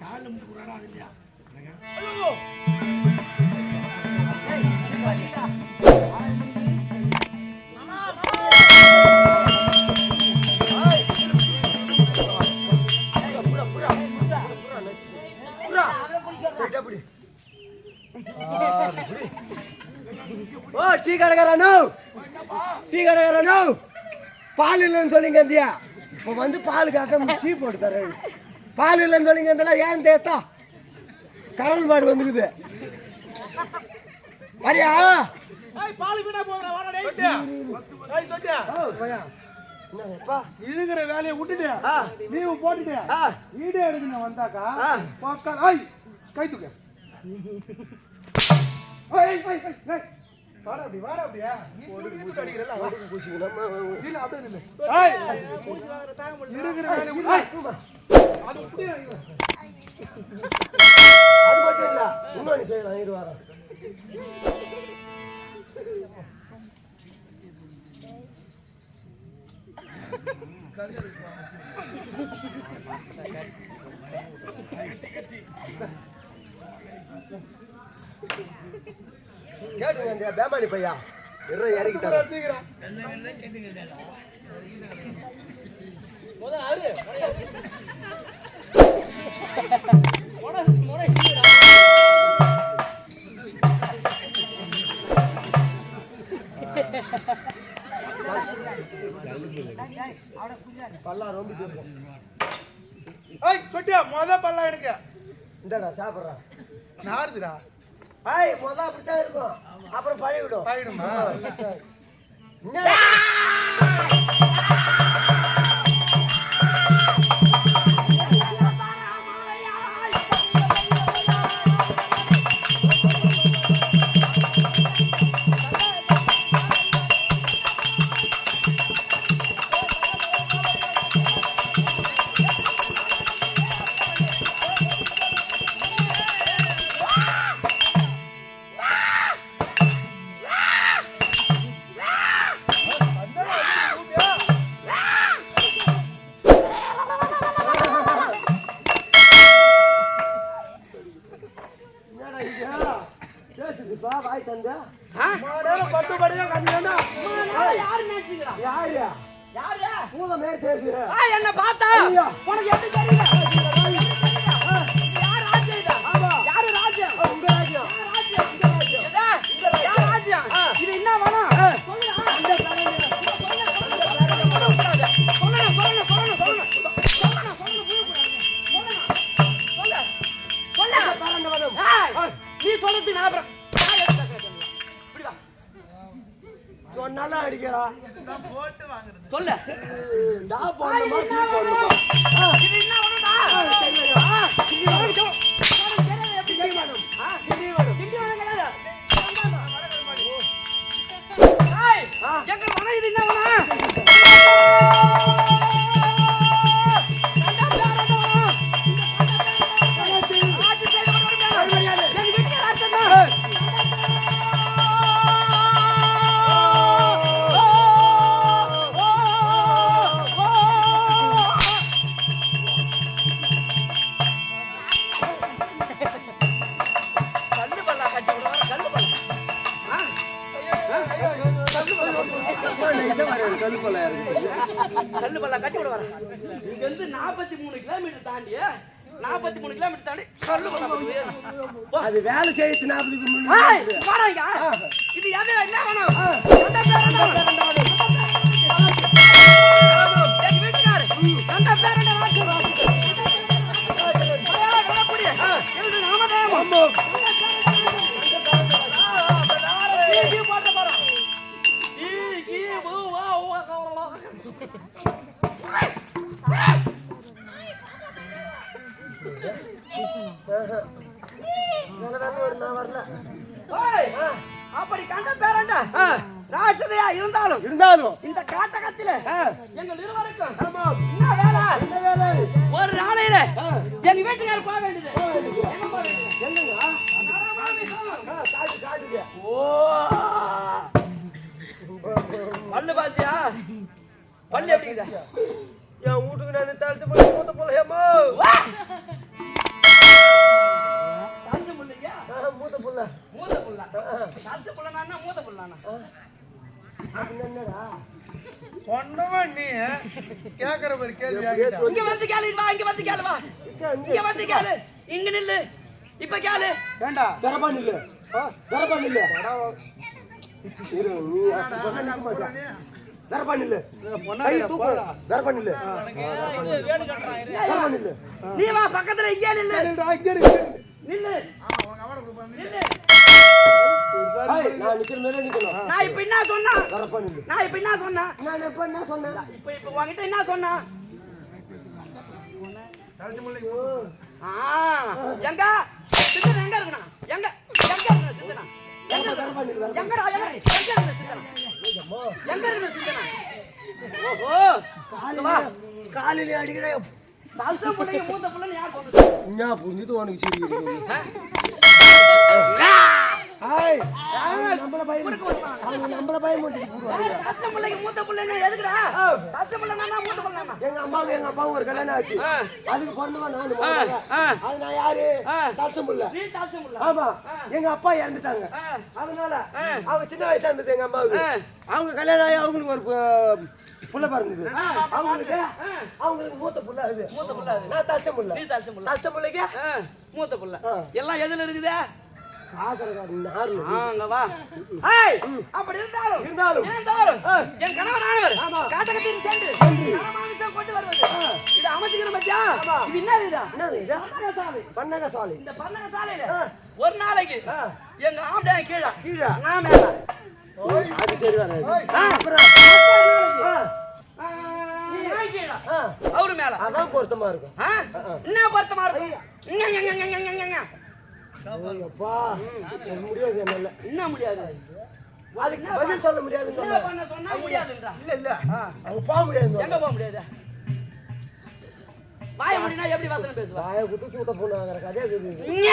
காலில் முட்டு கூடாடா அது ஓ டீ கடைக்காரனோ டீ கடைக்காரனோ பால் இல்லைன்னு சொல்லிங்க இந்தியா. இப்போ வந்து பால் கேட்ட டீ போட்டு தரேன். பால் இல்லைன்னு சொல்லிங்க இருந்தா ஏன் தேத்தா கரல் மாடு வந்துக்குது. வரியா? இருக்கிற வேலையை விட்டுட்டு ஆ. லீவு போட்டுட்டு. வீடு எடுக்கணும் வந்தாக்கா. பக்கம் கை தூக்க. வாடா அப்படி வாடா அப்படியா? நீ தூக்கி தூக்கி அடிக்கிறல்ல, வா. இல்ல, அப்படியே. ஐய். இருக்கிற வேலையை விட்டு- ஐய். அது அப்படியே அடிக்கணும். அது மட்டும் இல்ல. இன்னொன்று செய்யலாம். இரு கேட்டுங்க அந்த பேமானி பையா. இரு இறக்கிட்டாரு. சீக்கிரம் பல்லா ரொம்ப ஐய் சொட்டியா? மொத பல்லா எடுக்க இந்தாடா சாப்பிட்றா. நாருதுடா. ஐய் முத அப்படித்தான் இருக்கும். அப்புறம் பழகிவிடும் பாயிடுமா வாய் தந்தா. கண்ணா. யாரு நினைச்சீங்களா? யாரு? என்ன பார்த்தா? உனக்கு எப்படி தெரியல? சொல்லு நான் போடணுமா, இது நீ போடணுமா? கல்லு பல்லா கட்டி விடுவாரு. இங்க இருந்து 43 கிலோமீட்டர் தாண்டி 43 கிலோமீட்டர் தாண்டி கல்லு பல்லா. அது வேலை செய்யறது வாடா இங்க. இது எது என்ன வேணும் இருந்தாலும் இருந்தாலும். இந்த காட்டகத்தில எங்கள் இருவருக்கும் என்ன வேலை? என்ன வேலை? ஒரு நாளையில எங்க வீட்டுக்காரர் போக வேண்டியது. பல்லு பாத்தியா? பல்லு எப்படி? என் வீட்டுக்கு நான் தடுத்து போய் மூத்த. தஞ்சை புள்ளையா? மூத்த புள்ள. மூத்த புள்ள. தஞ்சை புள்ளனான்னா மூத்த புள்ளனானா? சொன்னவன் நீ கேக்குற மாதிரி கேள்வி இங்க வந்து கேளு வா இங்க வந்து கேளு வா. இங்க வந்து கேளு. இங்க நில்லு. இப்ப கேளு. ஏண்டா தரப்பா நில்லு. தரப்பா நில்லு. நீ அப்படி சொன்னா நிக்க மாட்டியா? தரப்பா நில்லு. கை தூக்கு. தரப்பா நில்லு. தரப்பா நில்லு. நீ வா பக்கத்துல இங்கே நில்லு. நில்லு. நில்லு. நான் நிக்கிற மாதிரி நிக்கணும். நான் இப்ப என்ன சொன்னா? நான் இப்ப என்ன சொன்னா? நான் என்ன சொன்னேன்? இப்ப இப்ப உன்கிட்ட என்ன சொன்னா? ஆ எங்க? சித்தனா எங்க இருக்கணும்? எங்க எங்க இருக்கணும் சித்தனா? எங்க தரப்பா நில்லு எங்கடா எங்க எங்க இருக்கணும் சித்தனா? எங்க இருக்கணும் சித்தனா? ஓஹோ. இங்க வா. காலையில அடிக்கிற தல்ச பிள்ளைங்க மூத்த பிள்ளைன்னு யார் சொல்றது என்ன புரிஞ்சுது உனக்கு சரி நம்மள பயம் எங்க அம்மாவுக்கு எங்க அப்பாவுக்கு ஒரு கல்யாணம் ஆச்சு. அதுக்கு பிறந்தவன் நான். அது நான் யாரு? பிள்ளை. ஆமா. எங்க அப்பா இறந்துட்டாங்க. அதனால அவங்க சின்ன வயசா இருந்தது எங்க அம்மாவுக்கு. அவங்க கல்யாணம் ஆகி அவங்களுக்கு ஒரு புள்ள பிறந்தது. அவங்களுக்கு அவங்களுக்கு மூத்த புள்ள அது. மூத்த புள்ள அது. நான் தச்சம் புள்ள. தச்சம் புள்ளைக்கு? மூத்த புள்ள. எல்லாம் எதுல இருக்குதே? அப்படி இருந்தாலும் இருந்தாலும். என் கணவர் ஆனவர் காட்டகத்தின் நரமாமிசம் கொண்டு வருவது. இது அமைச்சுக்கிற மத்தியா இது என்னது இது? என்னது இது? பன்னக சாலை பண்ணக சாலை இந்த பன்னக சாலையில ஒரு நாளைக்கு. எங்க ஆம்பளை கீழே. கீழே. நான் மேல. அது சரி வராது. அவரு மேல. அதான் பொருத்தமா இருக்கும்? என்ன பொருத்தமா இருக்கும்? என்ன முடியாது? அதுக்கு பதில் சொல்ல சொன்னா முடியாதுன்றா. இல்ல இல்ல. போக முடியாது எங்க போக முடியாது? வாய முடினா எப்படி வாசனை பேசுவா? வாய குத்து சூத்த பொண்ணு ஆகிற கதையா இருக்குது இங்க.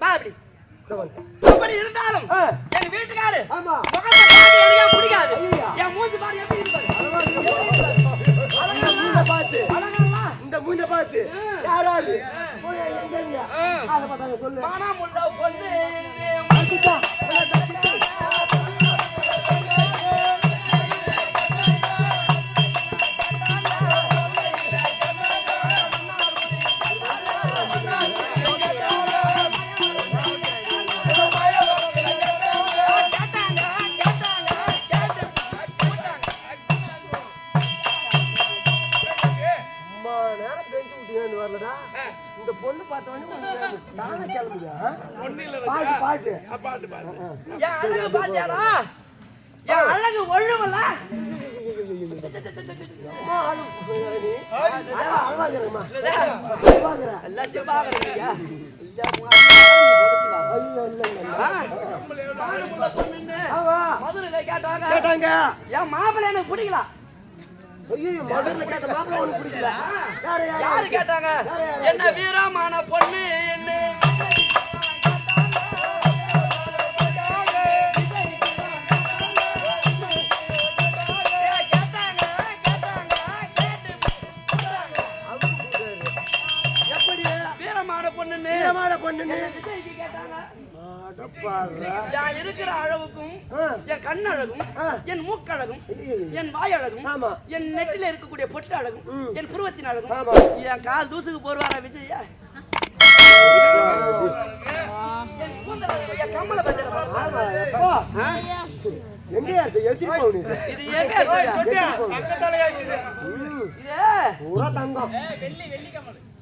வா அப்படி. இந்த வந்து. அப்படி இருந்தாலும் ஆ. எங்க வீட்டுக்காரு ஆமா. முகத்தை பார்க்க எனக்கு பிடிக்காது ஐயா. என் மூஞ்சி பாரு எப்படி இருப்பாரு மூஞ்ச பார்த்து. பார்த்தாங்க சொல்லு. இந்த பொண்ணு பார்த்தவொடனே நானே கிளம்புதா பாட்டு பாட்டு. என் அழகு பாத்தியாடா? என் அழகு ஒழுவல மாப்பிள்ளை எனக்கு பிடிக்கல? ஐயோ மதுரில் கேட்ட மாப்பிள்ளை உனக்கு பிடிக்கல. யாரு யாரு யாரு? கேட்டாங்க என்ன வீரமான நான் இருக்கிற அளவுக்கும் ஆ, என் கண் அழகும். என் மூக்கழகும் என் வாய் அழகும் ஆமா. என் நெற்றில இருக்கக்கூடிய பொட்டு அழகும் என் புருவத்தின் அழகும். ஆமா. என் கால் தூசுக்கு போடுவாரா விஜய்? பூரா தங்கம்.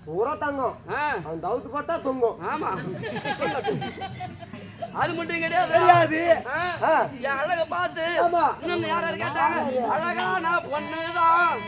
பூரா தங்கம். அவன் தவுத்து போட்டா தொங்கும். ஆமா. அது மட்டும் கிடையாது ஆ. என் அழக பார்த்து. இன்னொன்னு யாராரு கேட்டாங்க அழகான பொண்ணுதான்